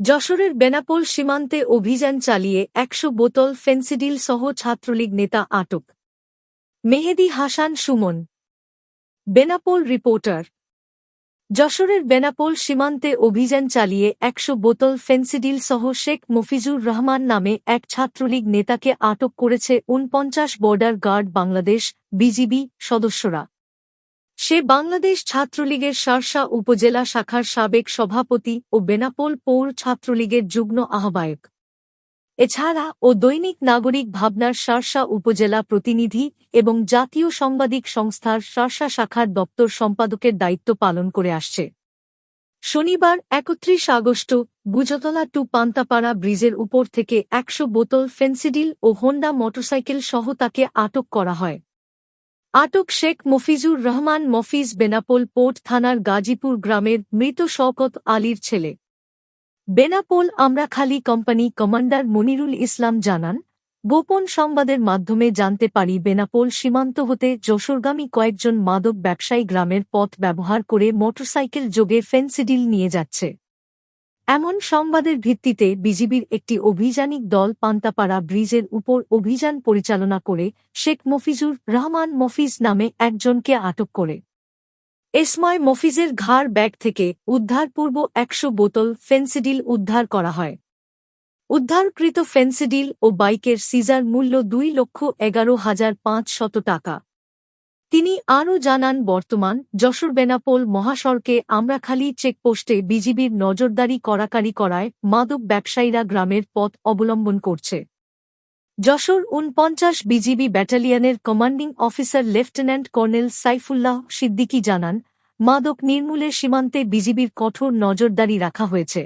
যশোরের বেনাপোল সীমান্তে অভিযান চালিয়ে একশো বোতল ফেন্সিডিল সহ ছাত্রলীগ নেতা আটক। মেহেদি হাসান সুমন। বেনাপোল রিপোর্টার। যশোরের বেনাপোল সীমান্তে অভিযান চালিয়ে একশো বোতল ফেন্সিডিল সহ শেখ মফিজুর রহমান নামে এক ছাত্রলীগ নেতাকে আটক করেছে উনপঞ্চাশ বর্ডার গার্ড বাংলাদেশ বিজিবি সদস্যরা। সে বাংলাদেশ ছাত্রলীগের শার্শা উপজেলা শাখার সাবেক সভাপতি ও বেনাপোল পৌর ছাত্রলীগের যুগ্ম আহ্বায়ক। এছাড়া ও দৈনিক নাগরিক ভাবনার শার্শা উপজেলা প্রতিনিধি এবং জাতীয় সাংবাদিক সংস্থার শার্শা শাখার দপ্তর সম্পাদকের দায়িত্ব পালন করে আসছে। শনিবার, একত্রিশ আগস্ট বুজতলা টু পান্তাপাড়া ব্রিজের উপর থেকে একশো বোতল ফেন্সিডিল ও হোন্ডা মোটরসাইকেল সহ তাকে আটক করা হয়। আটক শেখ মফিজুর রহমান মফিজ বেনাপোল পোর্ট থানার গাজীপুর গ্রামের মৃত শওকত আলীর ছেলে। বেনাপোল আমরাখালী কোম্পানি কমান্ডার মনিরুল ইসলাম জানান, গোপন সংবাদের মাধ্যমে জানতে পারি বেনাপোল সীমান্ত হতে যশোরগামী কয়েকজন মাদক ব্যবসায়ী গ্রামের পথ ব্যবহার করে মোটরসাইকেল যোগে ফেন্সিডিল নিয়ে যাচ্ছে। এমন সংবাদের ভিত্তিতে বিজিবির একটি অভিযানিক দল পান্তাপাড়া ব্রিজের উপর অভিযান পরিচালনা করে শেখ মফিজুর রহমান মফিজ নামে একজনকে আটক করে। এসময় মফিজের ঘাড় ব্যাগ থেকে উদ্ধারপূর্ব একশো বোতল ফেন্সিডিল উদ্ধার করা হয়। উদ্ধারকৃত ফেন্সিডিল ও বাইকের সিজার মূল্য দুই লক্ষ এগারো হাজার পাঁচ শত টাকা। তিনি আরও জানান, বর্তমান যশোর বেনাপোল মহাসড়কে আমরাখালী চেকপোস্টে বিজিবির নজরদারি কড়াকারি করায় মাদক ব্যবসায়ীরা গ্রামের পথ অবলম্বন করছে। যশোর উনপঞ্চাশ BGB ব্যাটালিয়নের commanding officer lieutenant colonel Saifullah Siddiqui জানান, মাদক নির্মূলে সীমান্তে বিজিবির কঠোর নজরদারি রাখা হয়েছে।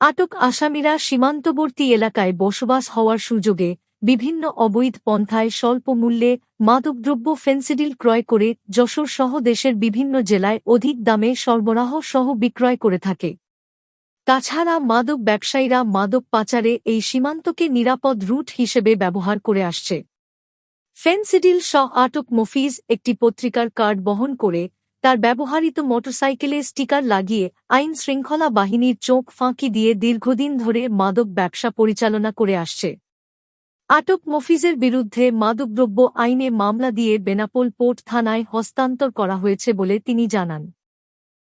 আটক আসামিরা সীমান্তবর্তী এলাকায় বসবাস হওয়ার সুযোগে বিভিন্ন অবৈধ পন্থায় স্বল্প মূল্যে মাদকদ্রব্য ফেন্সিডিল ক্রয় করে যশোর সহ দেশের বিভিন্ন জেলায় অধিক দামে সরবরাহ সহ বিক্রয় করে থাকে। তাছাড়া মাদক ব্যবসায়ীরা মাদক পাচারে এই সীমান্তকে নিরাপদ রুট হিসেবে ব্যবহার করে আসছে। ফেন্সিডিল স আটক মফিজ একটি পত্রিকার কার্ড বহন করে তার ব্যবহৃত মোটরসাইকেলে স্টিকার লাগিয়ে আইন শৃঙ্খলা বাহিনীর চোখ ফাঁকি দিয়ে দীর্ঘদিন ধরে মাদক ব্যবসা পরিচালনা করে আসছে। আটক মফিজের বিরুদ্ধে মাদকদ্রব্য আইনে মামলা দিয়ে বেনাপোল পোর্ট থানায় হস্তান্তর করা হয়েছে বলে তিনি জানান।